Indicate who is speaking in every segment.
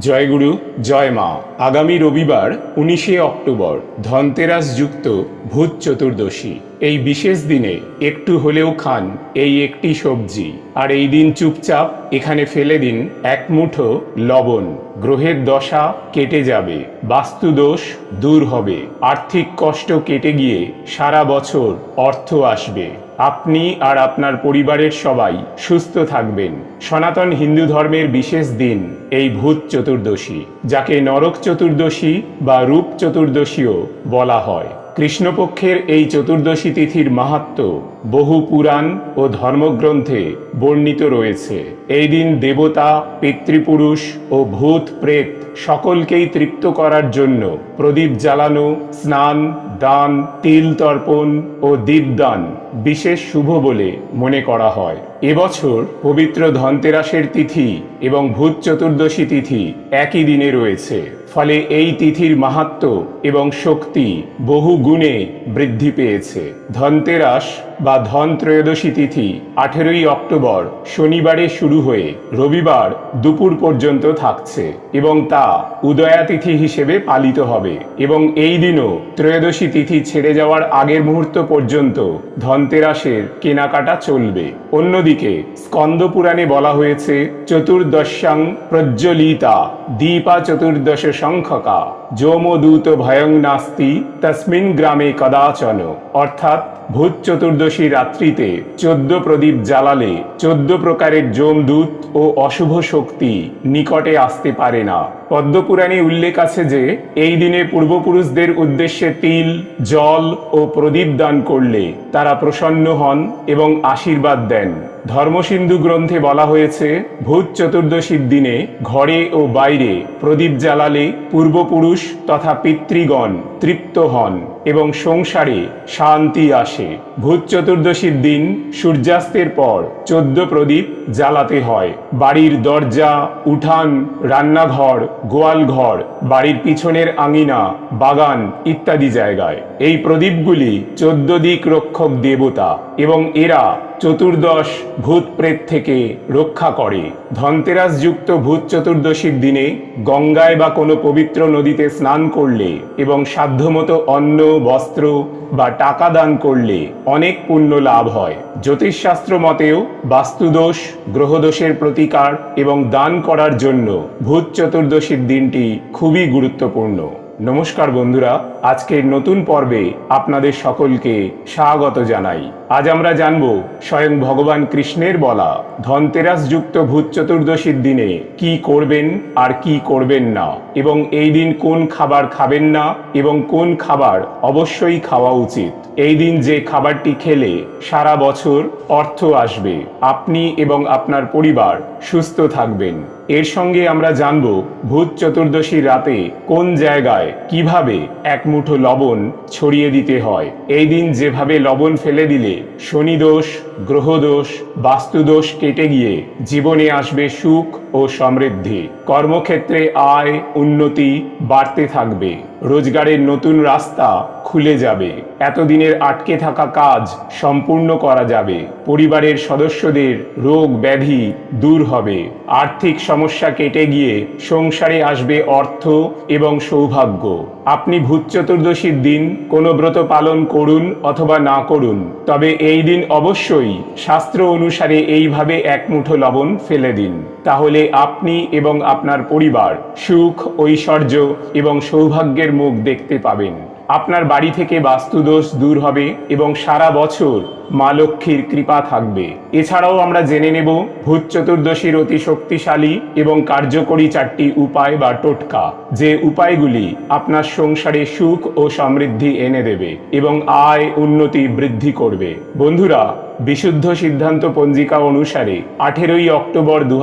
Speaker 1: জয়গুরু জয় মা। আগামী রবিবার উনিশে অক্টোবর ধনতেরাস যুক্ত ভূত চতুর্দশী। এই বিশেষ দিনে একটু হলেও খান এই একটি সবজি। আর এই দিন চুপচাপ এখানে ফেলে দিন এক মুঠো লবণ। গ্রহের দশা কেটে যাবে, বাস্তুদোষ দূর হবে। আর্থিক কষ্ট কেটে গিয়ে সারা বছর অর্থ আসবে। আপনি আর আপনার পরিবারের সবাই সুস্থ থাকবেন। সনাতন হিন্দু ধর্মের বিশেষ দিন, এই ভূত চতুর্দশী, যাকে নরক চতুর্দশী বা রূপ চতুর্দশীও বলা হয়। কৃষ্ণপক্ষের এই চতুর্দশী তিথির মাহাত্ম বহু পুরাণ ও ধর্মগ্রন্থে বর্ণিত রয়েছে। এই দিন দেবতা, পিতৃপুরুষ ও ভূত প্রেত সকলকেই তৃপ্ত করার জন্য প্রদীপ জ্বালানো, স্নান, দান, তিল তর্পণ ও দীপদান বিশেষ শুভ বলে মনে করা হয়। এবছর পবিত্র ধনতেরাসের তিথি এবং ভূত চতুর্দশী তিথি একই দিনে রয়েছে। ফলে এই তিথির মাহাত্ম এবং শক্তি বহু গুণে বৃদ্ধি পেয়েছে। ধনতেরাস বা ধন ত্রয়োদশী তিথি, আঠেরোই অক্টোবর, শনিবারে শুরু হয়ে রবিবার দুপুর পর্যন্ত থাকছে এবং তা উদয়া তিথি হিসেবে পালিত হবে এবং এই দিনও ত্রয়োদশী তিথি ছেড়ে যাওয়ার আগের মুহূর্ত পর্যন্ত ধনতেরাসের কেনাকাটা চলবে। অন্যদিকে স্কন্দ পুরাণে বলা হয়েছে, চতুর্দশাং প্রজ্জ্বলিতা দীপা চতুর্দশ সংখ্যকা, যমদূত ভয়ং নাস্তি, তস্মিন গ্রামে কদাচন। অর্থাৎ ভূত চতুর্দশী রাত্রিতে চোদ্দ প্রদীপ জ্বালালে চোদ্দ প্রকারের যমদূত ও অশুভ শক্তি নিকটে আসতে পারে না। পদ্মপুরাণে উল্লেখ আছে যে, এই দিনে পূর্বপুরুষদের উদ্দেশ্যে তিল, জল ও প্রদীপ দান করলে তারা প্রসন্ন হন এবং আশীর্বাদ দেন। ধর্মসিন্ধু গ্রন্থে বলা হয়েছে, ভূত চতুর্দশীর দিনে ঘরে ও বাইরে প্রদীপ জ্বালালে পূর্বপুরুষ তথা পিতৃগণ তৃপ্ত হন এবং সংসারে শান্তি আসে। ভূত চতুর্দশীর দিন সূর্যাস্তের পর চোদ্দ প্রদীপ জ্বালাতে হয়। বাড়ির দরজা, উঠান, রান্নাঘর গোয়াল ঘর বাড়ির পিছনের আঙিনা, বাগান ইত্যাদি জায়গায়। এই প্রদীপগুলি চোদ্দ দিক রক্ষক দেবতা এবং এরা চতুর্দশ ভূত প্রেত থেকে রক্ষা করে। ধনতেরাস যুক্ত ভূত চতুর্দশীর দিনে গঙ্গায় বা কোনো পবিত্র নদীতে স্নান করলে এবং সাধ্যমতো অন্ন, বস্ত্র বা টাকা দান করলে অনেক পুণ্য লাভ হয়। জ্যোতিষশাস্ত্র মতেও বাস্তুদোষ, গ্রহদোষের প্রতিকার এবং দান করার জন্য ভূত চতুর্দশীর দিনটি খুবই গুরুত্বপূর্ণ। নমস্কার বন্ধুরা, আজকের নতুন পর্বে আপনাদের সকলকে স্বাগত জানাই। আজ আমরা জানব স্বয়ং ভগবান কৃষ্ণের বলা ধনতেরাস যুক্ত ভূত চতুর্দশীর দিনে কি করবেন আর কি করবেন না, এবং এই দিন কোন খাবার খাবেন না এবং কোন খাবার অবশ্যই খাওয়া উচিত। এই দিন যে খাবারটি খেলে সারা বছর অর্থ আসবে। আপনি এবং আপনার পরিবার সুস্থ থাকবেন। এর সঙ্গে আমরা জানব ভূত চতুর্দশী রাতে কোন জায়গায় কীভাবে এক মুঠো লবণ ছড়িয়ে দিতে হয়। এই দিন যেভাবে লবণ ফেলে দিলে শনিদোষ, গ্রহদোষ, বাস্তুদোষ কেটে গিয়ে জীবনে আসবে সুখ ও সমৃদ্ধি। কর্মক্ষেত্রে আয়, উন্নতি বাড়তে থাকবে। রোজগারের নতুন রাস্তা খুলে যাবে। এতদিনের আটকে থাকা কাজ সম্পূর্ণ করা যাবে। পরিবারের সদস্যদের রোগ ব্যাধি দূর হবে। আর্থিক সমস্যা কেটে গিয়ে সংসারে আসবে অর্থ এবং সৌভাগ্য। আপনি ভূত চতুর্দশীর দিন কোনো ব্রত পালন করুন অথবা না করুন। তবে এই দিন অবশ্যই শাস্ত্র অনুসারে এইভাবে এক মুঠো লবণ ফেলে দিন। তাহলে আপনি এবং আপনার পরিবার সুখ, ঐশ্বর্য এবং সৌভাগ্যের মুখ দেখতে পাবেন। আপনার বাড়ি থেকে বাস্তুদোষ দূর হবে এবং সারা বছর মা লক্ষ্মীর কৃপা থাকবে। এছাড়াও আমরা জেনে নেব, ভূত চতুর্দশীর অতি শক্তিশালী এবং কার্যকরী চারটি উপায় বা টোটকা, যে উপায়গুলি আপনার সংসারে সুখ ও সমৃদ্ধি এনে দেবে এবং আয় উন্নতি বৃদ্ধি করবে। বন্ধুরা বিশুদ্ধ সিদ্ধান্ত পঞ্জিকা অনুসারে আঠেরোই অক্টোবর দু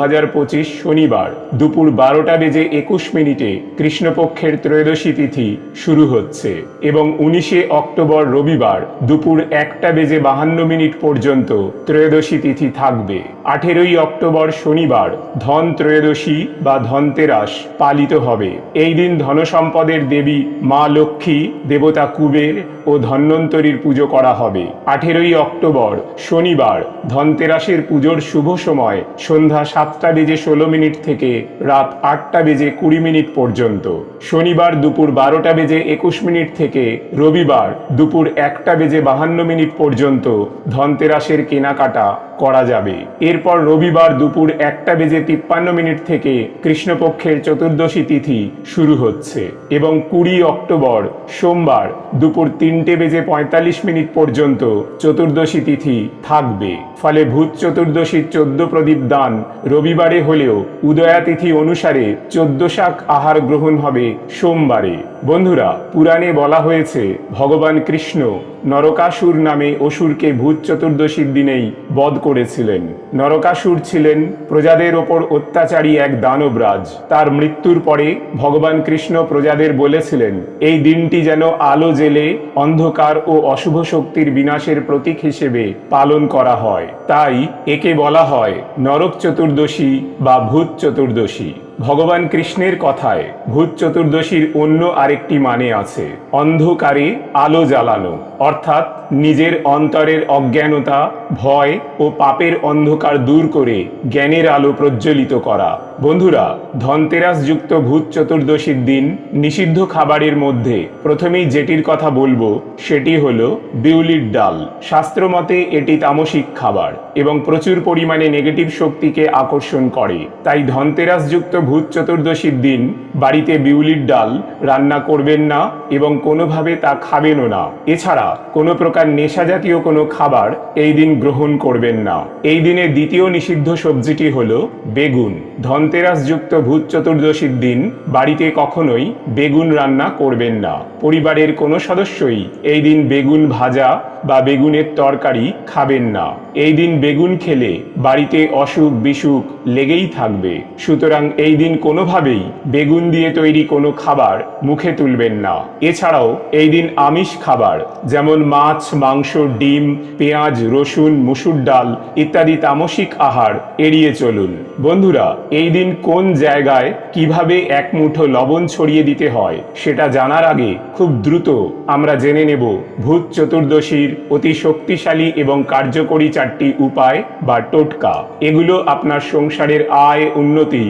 Speaker 1: শনিবার দুপুর বারোটা বেজে একুশ মিনিটে কৃষ্ণপক্ষের ত্রয়োদশী তিথি শুরু হচ্ছে এবং উনিশে অক্টোবর রবিবার দুপুর একটা বেজে বাহান্ন মিনিট পর্যন্ত ত্রয়োদশী তিথি থাকবে। আঠেরোই অক্টোবর শনিবার ধন ত্রয়োদশী বা ধনতেরাস পালিত হবে। এই দিন ধনসম্পদের দেবী মা লক্ষ্মী, দেবতা কুবের ও ধন্বন্তরীর পুজো করা হবে। আঠেরোই অক্টোবর শনিবার ধনতেরাসের পুজোর শুভ সময় সন্ধ্যা সাতটা বেজে ষোলো মিনিট থেকে রাত আটটা বেজে কুড়ি মিনিট পর্যন্ত। শনিবার দুপুর বারোটা বেজে একুশ মিনিট থেকে রবিবার দুপুর একটা বেজে বাহান্ন মিনিট পর্যন্ত ধনতেরাসের কেনাকাটা করা যাবে। এরপর রবিবার দুপুর একটা বেজে তিপ্পান্ন মিনিট থেকে কৃষ্ণপক্ষের চতুর্দশী তিথি শুরু হচ্ছে এবং কুড়ি অক্টোবর সোমবার দুপুর তিনটে বেজে পঁয়তাল্লিশ মিনিট পর্যন্ত চতুর্দশী তিথি থাকবে। ফলে ভূত চতুর্দশীর চোদ্দ প্রদীপ দান রবিবারে হলেও উদয়া তিথি অনুসারে চোদ্দ শাক আহার গ্রহণ হবে সোমবারে। বন্ধুরা, পুরাণে বলা হয়েছে, ভগবান কৃষ্ণ নরকাসুর নামে অসুরকে ভূত চতুর্দশীর দিনেই বধ করেছিলেন। নরকাসুর ছিলেন প্রজাদের ওপর অত্যাচারী এক দানবরাজ। তার মৃত্যুর পরে ভগবান কৃষ্ণ প্রজাদের বলেছিলেন, এই দিনটি যেন আলো জেলে, অন্ধকার ও অশুভ শক্তির বিনাশের প্রতীক হিসেবে পালন করা হয়। তাই একে বলা হয় নরক চতুর্দশী বা ভূত চতুর্দশী। ভগবান কৃষ্ণের কথায় ভূত চতুর্দশীর অন্য আরেকটি মানে আছে, অন্ধকারে আলো জ্বালানো, অর্থাৎ নিজের অন্তরের অজ্ঞানতা, ভয় ও পাপের অন্ধকার দূর করে জ্ঞানের আলো প্রজ্বলিত করা। বন্ধুরা ধনতেরাস যুক্ত ভূত চতুর্দশীর দিন নিষিদ্ধ খাবারের মধ্যে প্রথমেই যেটির কথা বলব, সেটি হলো বিউলির ডাল। শাস্ত্রমতে এটি তামসিক খাবার এবং প্রচুর পরিমাণে নেগেটিভ শক্তিকে আকর্ষণ করে। তাই ধনতেরাস যুক্ত ভূত চতুর্দশীর দিন বাড়িতে বিউলির ডাল রান্না করবেন না এবং কোনোভাবে তা খাবেনও না। এছাড়া কোনো প্রকার নেশা জাতীয় কোনো খাবার এই দিন গ্রহণ করবেন না। এই দিনের দ্বিতীয় নিষিদ্ধ সবজিটি হল বেগুন। ধনতেরাস যুক্ত ভূত চতুর্দশীর দিন বাড়িতে কখনোই বেগুন রান্না করবেন না। পরিবারের কোনো সদস্যই এই দিন বেগুন ভাজা বা বেগুনের তরকারি খাবেন না। এই দিন বেগুন খেলে বাড়িতে অসুখ বিসুখ লেগেই থাকবে। সুতরাং এই দিন কোনোভাবেই বেগুন দিয়ে তৈরি কোনো খাবার মুখে তুলবেন না। এছাড়াও এই দিন আমিষ খাবার, যেমন মাছ, মাংস, ডিম, পেঁয়াজ, রসুন, মুসুর ডাল ইত্যাদি তামসিক আহার এড়িয়ে চলুন। বন্ধুরা, এই দিন কোন জায়গায় কীভাবে এক মুঠো লবণ ছড়িয়ে দিতে হয় সেটা জানার আগে খুব দ্রুত আমরা জেনে নেব ভূত চতুর্দশীর অতি শক্তিশালী এবং কার্যকরী চারটি উপায় বা টোটকা। এগুলো আপনার সংসারের আয়, উন্নতি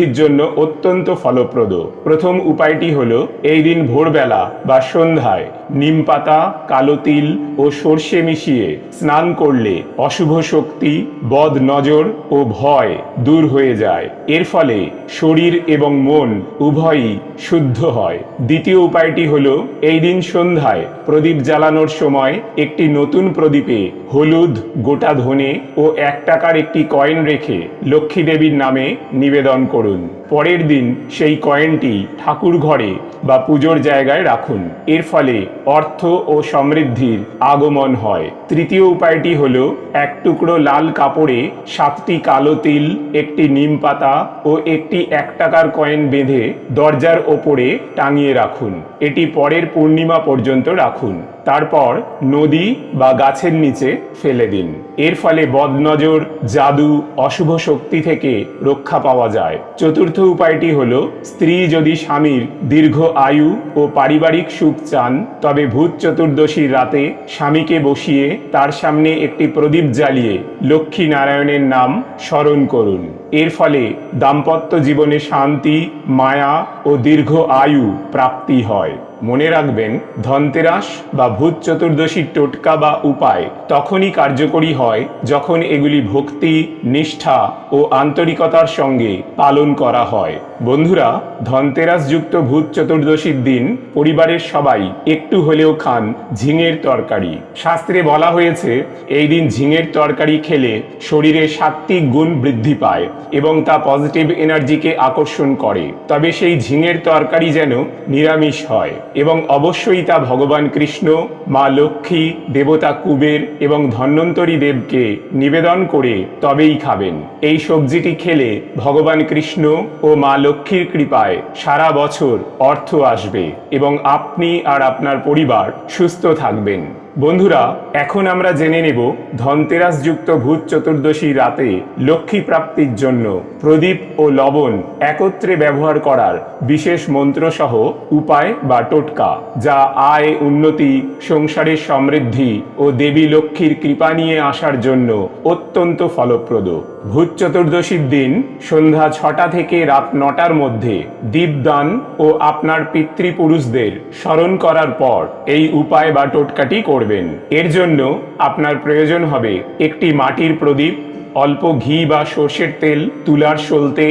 Speaker 1: বৃদ্ধির জন্য অত্যন্ত ফলপ্রদ। প্রথম উপায়টি হলো, এই দিন ভোরবেলা বা সন্ধ্যায় নিম পাতা, কালো তিল ও সর্ষে মিশিয়ে স্নান করলে অশুভ শক্তি, বদ নজর ও ভয় দূর হয়ে যায়। এর ফলে শরীর এবং মন উভয়ই শুদ্ধ হয়। দ্বিতীয় উপায়টি হল, এই দিন সন্ধ্যায় প্রদীপ জ্বালানোর সময় একটি নতুন প্রদীপে হলুদ, গোটা ধনে ও এক টাকার একটি কয়েন রেখে লক্ষ্মী দেবীর নামে নিবেদন করুন। পরের দিন সেই কয়েনটি ঠাকুর ঘরে বা পুজোর জায়গায় রাখুন। এর ফলে অর্থ ও সমৃদ্ধির আগমন হয়। তৃতীয় উপায়টি হল, এক টুকরো লাল কাপড়ে সাতটি কালো তিল, একটি নিম পাতা ও একটি এক টাকার কয়েন বেঁধে দরজার ওপরে টাঙিয়ে রাখুন। এটি পরের পূর্ণিমা পর্যন্ত রাখুন। তারপর নদী বা গাছের নিচে ফেলে দিন। এর ফলে বদনজর, জাদু, অশুভ শক্তি থেকে রক্ষা পাওয়া যায়। চতুর্থ উপায়টি হল, স্ত্রী যদি স্বামীর দীর্ঘ আয়ু ও পারিবারিক সুখ চান, তবে ভূত চতুর্দশীর রাতে স্বামীকে বসিয়ে তার সামনে একটি প্রদীপ জ্বালিয়ে লক্ষ্মী নারায়ণের নাম স্মরণ করুন। এর ফলে দাম্পত্য জীবনে শান্তি, মায়া ও দীর্ঘ আয়ু প্রাপ্তি হয়। মনে রাখবেন, ধনতেরাস বা ভূত চতুর্দশীর টোটকা বা উপায় তখনই কার্যকরী হয় যখন এগুলি ভক্তি, নিষ্ঠা ও আন্তরিকতার সঙ্গে পালন করা হয়। বন্ধুরা ধনতেরাস যুক্ত ভূত চতুর্দশীর দিন পরিবারের সবাই একটু হলেও খান ঝিঙের তরকারি। শাস্ত্রে বলা হয়েছে, এই দিন ঝিঙের তরকারি খেলে শরীরে সাত্ত্বিক গুণ বৃদ্ধি পায় এবং তা পজিটিভ এনার্জিকে আকর্ষণ করে। তবে সেই ঝিঙের তরকারি যেন নিরামিষ হয় এবং অবশ্যই তা ভগবান কৃষ্ণ, মা লক্ষ্মী, দেবতা কুবের এবং ধন্বন্তরী দেবকে নিবেদন করে তবেই খাবেন। এই সবজিটি খেলে ভগবান কৃষ্ণ ও মা লক্ষ্মীর কৃপায় সারা বছর অর্থ আসবে এবং আপনি আর আপনার পরিবার সুস্থ থাকবেন। বন্ধুরা, এখন আমরা জেনে নেব ধনতেরাস যুক্ত ভূত চতুর্দশী রাতে লক্ষ্মী প্রাপ্তির জন্য প্রদীপ ও লবণ একত্রে ব্যবহার করার বিশেষ মন্ত্রসহ উপায় বা টোটকা, যা আয়, উন্নতি, সংসারের সমৃদ্ধি ও দেবী লক্ষ্মীর কৃপা নিয়ে আসার জন্য অত্যন্ত ফলপ্রদ। ভূত চতুর্দশীর দিন সন্ধ্যা ছটা থেকে রাত নটার মধ্যে দীপদান ও আপনার পিতৃপুরুষদের স্মরণ করার পর এই উপায় বা টোটকাটি করবেন। এর জন্য আপনার প্রয়োজন হবে একটি মাটির প্রদীপ, অল্প ঘি বা সর্ষের তেল, তুলার সলতে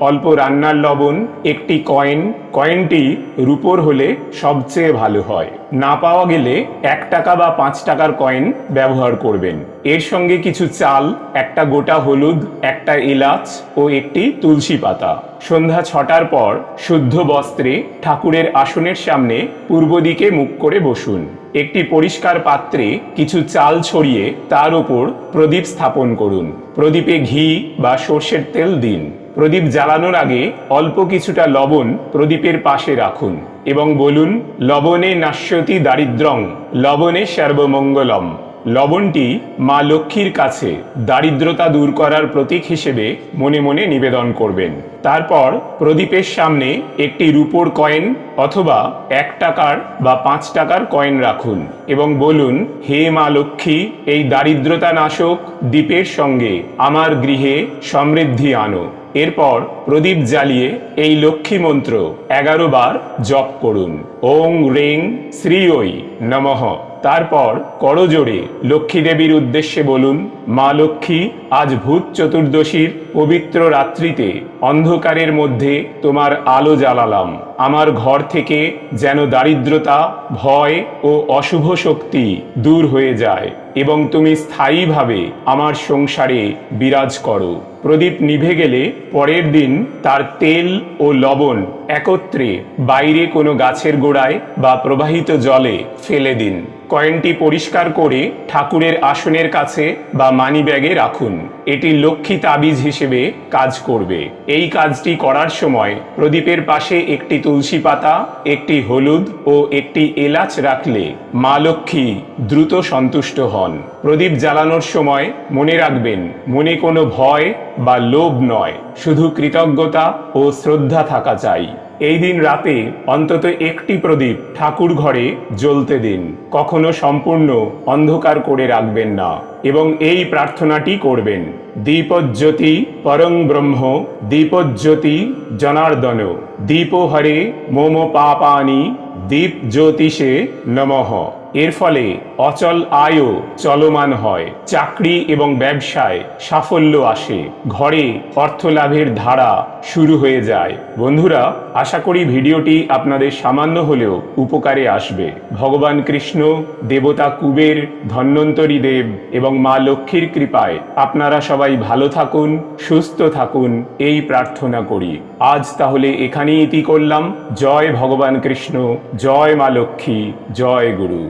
Speaker 1: অল্প রান্নার লবণ, একটি কয়েন, কয়েনটি রুপোর হলে সবচেয়ে ভালো হয়। না পাওয়া গেলে এক টাকা বা পাঁচ টাকার কয়েন ব্যবহার করবেন। এর সঙ্গে কিছু চাল, একটা গোটা হলুদ, একটা এলাচ ও একটি তুলসী পাতা। সন্ধ্যা ছটার পর শুদ্ধ বস্ত্রে ঠাকুরের আসনের সামনে পূর্ব দিকে মুখ করে বসুন। একটি পরিষ্কার পাত্রে কিছু চাল ছড়িয়ে তার ওপর প্রদীপ স্থাপন করুন। প্রদীপে ঘি বা সর্ষের তেল দিন। প্রদীপ জ্বালানোর আগে অল্প কিছুটা লবণ প্রদীপের পাশে রাখুন এবং বলুন, লবণে নাশ্যতি দারিদ্রং, লবণে সর্বমঙ্গলম। লবণটি মা লক্ষ্মীর কাছে দারিদ্রতা দূর করার প্রতীক হিসেবে মনে মনে নিবেদন করবেন। তারপর প্রদীপের সামনে একটি রূপোর কয়েন অথবা এক টাকার বা পাঁচ টাকার কয়েন রাখুন এবং বলুন, হে মা লক্ষ্মী, এই দারিদ্রতা নাশক দ্বীপের সঙ্গে আমার গৃহে সমৃদ্ধি আনো। এরপর প্রদীপ জ্বালিয়ে এই লক্ষ্মী মন্ত্র এগারো বার জপ করুন। ওং রেং শ্রীঐ নমঃ। তারপর করজোড়ে লক্ষ্মী দেবীর উদ্দেশ্যে বলুন, মা লক্ষ্মী, আজ ভূত চতুর্দশীর পবিত্র রাত্রিতে অন্ধকারের মধ্যে তোমার আলো জ্বালালাম। আমার ঘর থেকে যেন দারিদ্রতা, ভয় ও অশুভ শক্তি দূর হয়ে যায় এবং তুমি স্থায়ীভাবে আমার সংসারে বিরাজ করো। প্রদীপ নিভে গেলে পরের দিন তার তেল ও লবণ একত্রে বাইরে কোনো গাছের গোড়ায় বা প্রবাহিত জলে ফেলে দিন। কয়েনটি পরিষ্কার করে ঠাকুরের আসনের কাছে বা মানি ব্যাগে রাখুন। এটি লক্ষ্মী তাবিজ হিসেবে কাজ করবে। এই কাজটি করার সময় প্রদীপের পাশে একটি তুলসী পাতা, একটি হলুদ ও একটি এলাচ রাখলে মা লক্ষ্মী দ্রুত সন্তুষ্ট হন। প্রদীপ জ্বালানোর সময় মনে রাখবেন, মনে কোনো ভয় বা লোভ নয়, শুধু কৃতজ্ঞতা ও শ্রদ্ধা থাকা চাই। এই দিন রাতে অন্তত একটি প্রদীপ ঠাকুর ঘরে জ্বলতে দিন। কখনো সম্পূর্ণ অন্ধকার করে রাখবেন না এবং এই প্রার্থনাটি করবেন। দীপজ্যোতি পরং ব্রহ্ম, দীপজ্যোতি জনার্দন দীপ হরে মোম পাপানি দীপ জ্যোতিষে নমঃ। এর ফলে অচল আয়ও চলমান হয়, চাকরি এবং ব্যবসায় সাফল্য আসে, ঘরে অর্থ লাভের ধারা শুরু হয়ে যায়। বন্ধুরা, আশা করি ভিডিওটি আপনাদের সামান্য হলেও উপকারে আসবে। ভগবান কৃষ্ণ, দেবতা কুবের, ধন্বন্তরী দেব এবং মা লক্ষ্মীর কৃপায় আপনারা সবাই ভালো থাকুন, সুস্থ থাকুন, এই প্রার্থনা করি। আজ তাহলে এখানেই ইতি করলাম। জয় ভগবান কৃষ্ণ জয় মা লক্ষ্মী জয় গুরু।